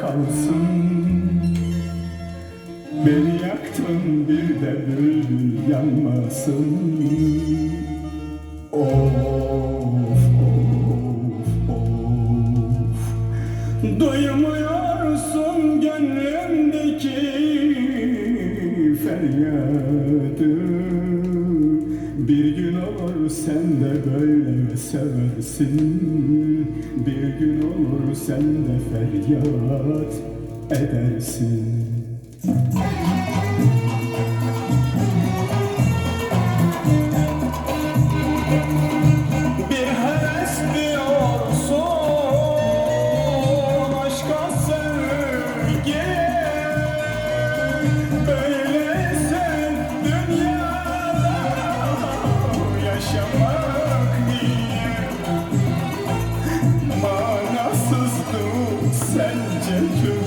kalsın. Beni yaktın bir de bülbül yanmasın. Of of of. Duymuyorsun gönlümdeki feryadı Bir gün olur sen de böyle seversin. Bir gün olur sen de feryat edersin. Bir yaşamak niye Manasızdı sence tüm